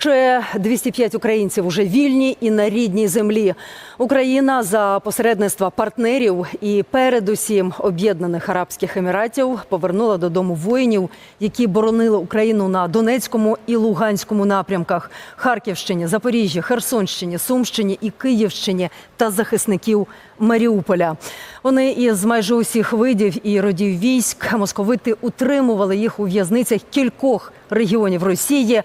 Ще 205 українців уже вільні і на рідній землі. Україна за посередництва партнерів і передусім об'єднаних арабських еміратів повернула додому воїнів, які боронили Україну на Донецькому і Луганському напрямках, Харківщині, Запоріжжі, Херсонщині, Сумщині і Київщині та захисників Маріуполя. Вони із майже усіх видів і родів військ московити утримували їх у в'язницях кількох регіонів Росії.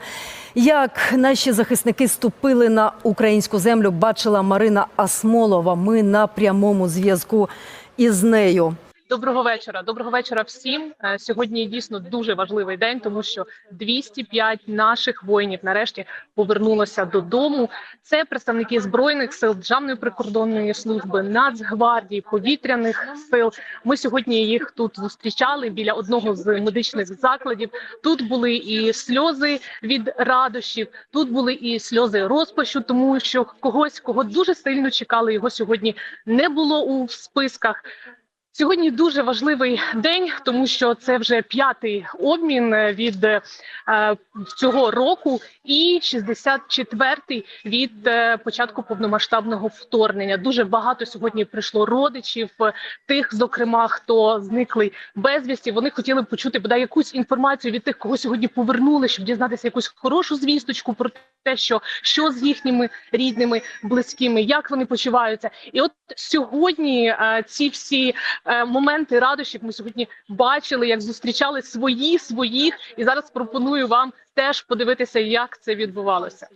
Як наші захисники ступили на українську землю, бачила Марина Асмолова. Ми на прямому зв'язку із нею. Доброго вечора. Доброго вечора всім. Е, Сьогодні дійсно дуже важливий день, тому що 205 наших воїнів нарешті повернулося додому. Це представники збройних сил, Державної прикордонної служби, Нацгвардії, повітряних сил. Ми сьогодні їх тут зустрічали біля одного з медичних закладів. Тут були і сльози від радощів, тут були і сльози розпачу, тому що когось, кого дуже сильно чекали, його сьогодні не було у списках. Сьогодні дуже важливий день, тому що це вже п'ятий обмін е, від е, цього року, і 64-й від е, початку повномасштабного вторгнення. Дуже багато сьогодні прийшло родичів, е, тих, зокрема, хто зникли безвісті. Вони хотіли почути бодай якусь інформацію від тих, кого сьогодні повернули, щоб дізнатися якусь хорошу звісточку про те, що, що з їхніми рідними, близькими, як вони почуваються. І от сьогодні е, ці всі моменти радощів ми сьогодні бачили, як зустрічали свої своїх, і зараз пропоную вам теж подивитися, як це відбувалося.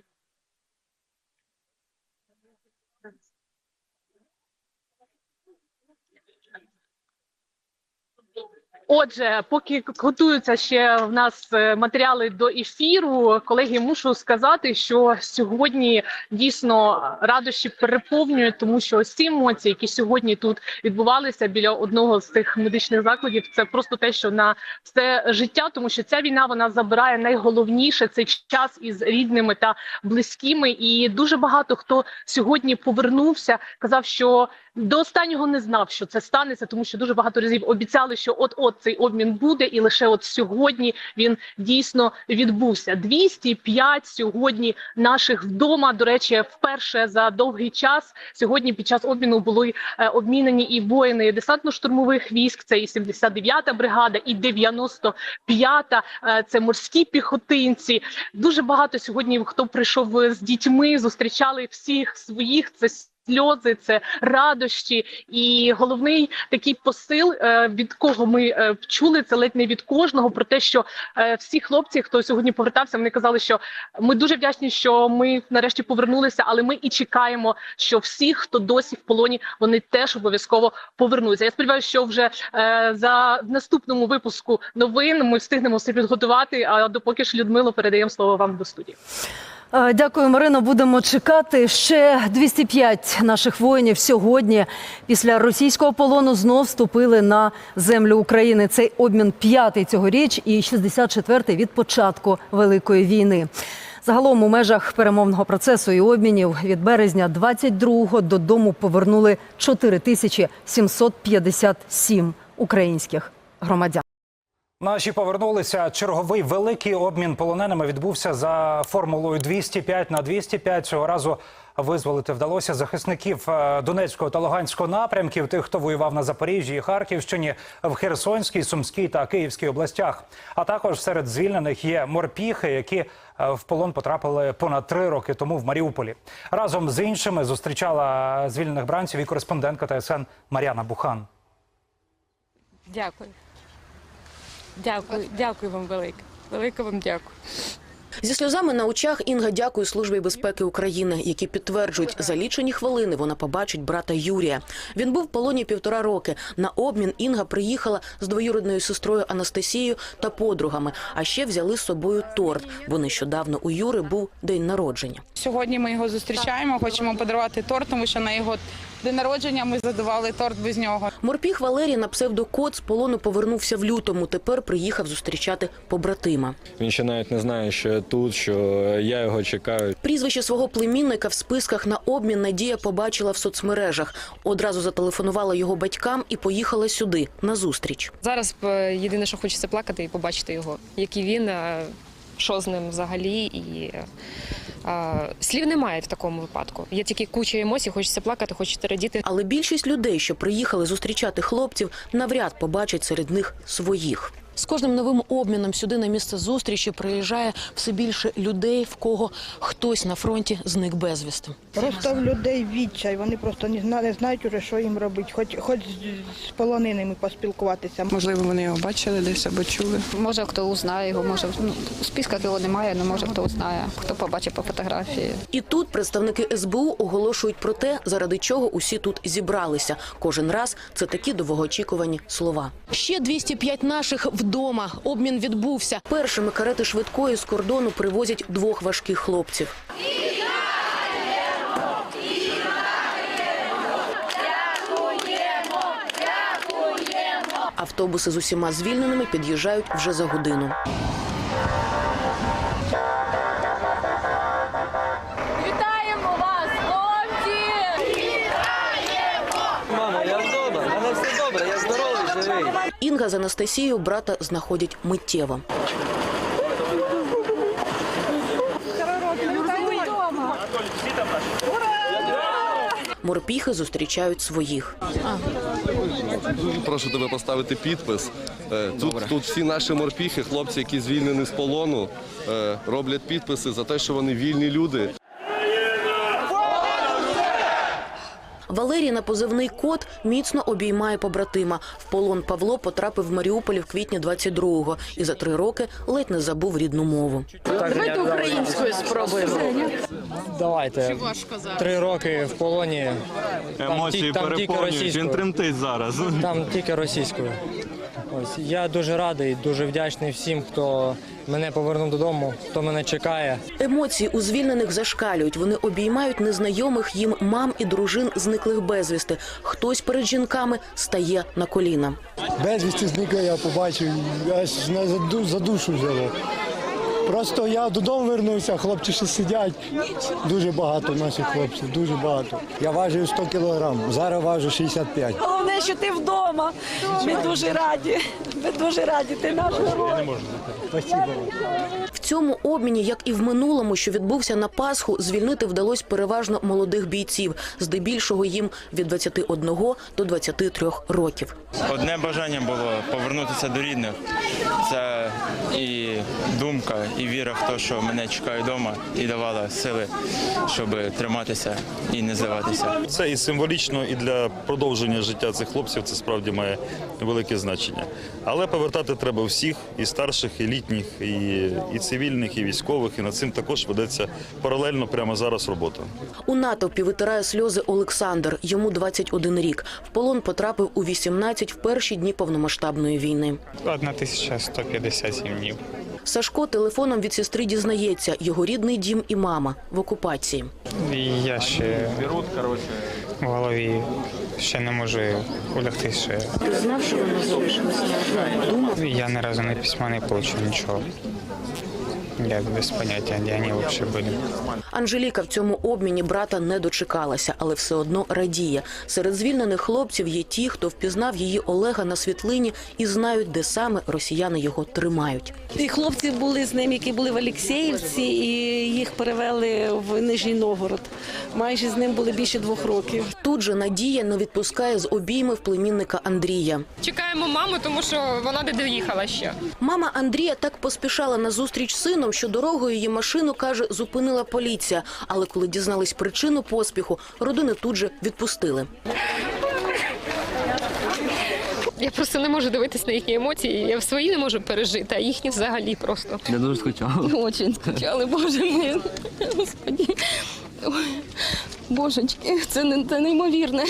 Отже, поки готуються ще в нас е, матеріали до ефіру, колеги, мушу сказати, що сьогодні дійсно радощі переповнюють, тому що ось ці емоції, які сьогодні тут відбувалися біля одного з цих медичних закладів, це просто те, що на все життя, тому що ця війна вона забирає найголовніше цей час із рідними та близькими. І дуже багато хто сьогодні повернувся, казав, що до останнього не знав, що це станеться, тому що дуже багато разів обіцяли, що от от цей обмін буде, і лише от сьогодні він дійсно відбувся. 205 сьогодні наших вдома. До речі, вперше за довгий час сьогодні під час обміну були е, обмінені і воїни десантно-штурмових військ. Це і 79-та бригада, і 95-та, е, це морські піхотинці. Дуже багато сьогодні хто прийшов з дітьми, зустрічали всіх своїх. Це сльози, це радощі, і головний такий посил, е, від кого ми е, чули це ледь не від кожного, про те, що е, всі хлопці, хто сьогодні повертався, вони казали, що ми дуже вдячні, що ми нарешті повернулися, але ми і чекаємо, що всі, хто досі в полоні, вони теж обов'язково повернуться. Я сподіваюся, що вже за наступному випуску новин ми встигнемо все підготувати. А допоки ж Людмило передаємо слово вам до студії. Е, Дякую, Марино. Будемо чекати. Ще 205 наших воїнів сьогодні після російського полону знов вступили на землю України. Цей обмін п'ятий цьогоріч і 64-й від початку великої війни. Загалом у межах перемовного процесу і обмінів від березня 22-го додому повернули 4757 українських громадян. Наші повернулися. Черговий великий обмін полоненими відбувся за формулою 205 на 205. Цього разу визволити вдалося захисників е, Донецького та Луганського напрямків, тих, хто воював на Запоріжжі і Харківщині, в Херсонській, Сумській та Київській областях. А також серед звільнених є морпіхи, які е, в полон потрапили понад три роки тому в Маріуполі. Разом з іншими зустрічала звільнених бранців і кореспондентка ТСН Мар'яна Бухан. Дякую. Дякую, дякую вам велике. Велике вам дякую. Зі сльозами на очах Інга дякує службі безпеки України, які підтверджують, за лічені хвилини вона побачить брата Юрія. Він був в полоні півтора роки. На обмін Інга приїхала з двоюрідною сестрою Анастасією та подругами. А ще взяли з собою торт, бо нещодавно у Юри був день народження. Сьогодні ми його зустрічаємо. Хочемо подарувати торт, тому що на його день народження ми задавали торт без нього. Морпіх Валерій на псевдокот з полону повернувся в лютому. Тепер приїхав зустрічати побратима. Він ще навіть не знає, що я тут, що я його чекаю. Прізвище свого племінника в списках на обмін Надія побачила в соцмережах. Одразу зателефонувала його батькам і поїхала сюди на зустріч. Зараз е, єдине, що хочеться плакати і побачити його, який він. е, що з ним взагалі. І е, слів немає в такому випадку. Є тільки куча емоцій, хочеться плакати, хочеться радіти. Але більшість людей, що приїхали зустрічати хлопців, навряд побачать серед них своїх. З кожним новим обміном сюди на місце зустрічі приїжджає все більше людей, в кого хтось на фронті зник безвісти. Просто в людей відчай, вони просто не знають, не знають уже, що їм робити, хоч, хоч з- полоненими поспілкуватися. Можливо, вони його бачили десь або чули. Може, хто узнає його, може ну, в списках його немає, але може хто узнає, хто побачить по фотографії. І тут представники СБУ оголошують про те, заради чого усі тут зібралися. Кожен раз це такі довгоочікувані слова. Ще 205 наших вдома. Обмін відбувся. Першими карети швидкої з кордону привозять двох важких хлопців. Автобуси з усіма звільненими під'їжджають вже за годину. Інга з Анастасією брата знаходять миттєво. Морпіхи зустрічають своїх. Прошу тебе поставити підпис. Е, Тут, тут всі наші морпіхи, хлопці, які звільнені з полону, е, роблять підписи за те, що вони вільні люди. Валерій на позивний кот міцно обіймає побратима. В полон Павло потрапив в Маріуполі в квітні 22-го і за три роки ледь не забув рідну мову. Давайте українською спробуємо. Давайте. Три роки в полоні. Емоції там тільки переповнюють, він тремтить зараз. Там тільки російською. Ось я дуже радий, дуже вдячний всім, хто мене повернув додому, хто мене чекає. Емоції у звільнених зашкалюють. Вони обіймають незнайомих їм мам і дружин зниклих безвісти. Хтось перед жінками стає на коліна. Безвісти зникає. я побачив, аж на за душу взяло. Просто я додому вернувся, хлопці ще сидять. Дуже багато наших хлопців, дуже багато. Я важив 100 кілограм, зараз важу 65. Головне, що ти вдома. Ми дуже раді. Ми дуже раді. Ти наш. Спасибо. В цьому обміні, як і в минулому, що відбувся на Пасху, звільнити вдалося переважно молодих бійців, здебільшого їм від 21 до 23 років. Одне бажання було повернутися до рідних. Це і думка, і віра в те, що мене чекає вдома, і давала сили, щоб триматися і не здаватися. Це і символічно, і для продовження життя цих хлопців це справді має велике значення. Але повертати треба всіх, і старших, і літніх, і, і цивільних, і військових. І над цим також ведеться паралельно прямо зараз робота. У натовпі витирає сльози Олександр. Йому 21 рік. В полон потрапив у 18 в перші дні повномасштабної війни. 1157 днів. Сашко телефоном від сестри дізнається, його рідний дім і мама в окупації. Я ще в голові ще не можу улягти ще. Ти знав, що вона залишилася? Думав. Я ні разу не письма не получив нічого. Я без поняття, де вони взагалі були. Анжеліка в цьому обміні брата не дочекалася, але все одно радіє. Серед звільнених хлопців є ті, хто впізнав її Олега на світлині і знають, де саме росіяни його тримають. І хлопці були з ним, які були в Олексіївці, і їх перевели в Нижній Новгород. Майже з ним були більше двох років. Тут же Надія не відпускає з обіймів племінника Андрія. Чекаємо маму, тому що вона не доїхала ще. Мама Андрія так поспішала на зустріч з сином, що дорогою її машину каже, зупинила поліція. Але коли дізнались причину поспіху, родини тут же відпустили. Я просто не можу дивитись на їхні емоції. Я в свої не можу пережити, а їхні взагалі просто. Я дуже скучав. Очень скучали, боже мій. Господи. Ой, божечки, це, не, це неймовірне.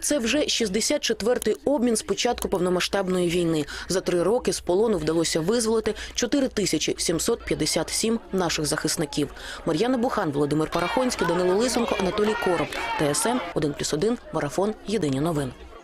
Це вже 64-й обмін з початку повномасштабної війни. За три роки з полону вдалося визволити 4757 наших захисників. Мар'яна Бухан, Володимир Парахонський, Данило Лисенко, Анатолій Короб. ТСН 1+,1, Марафон. Єдині новини.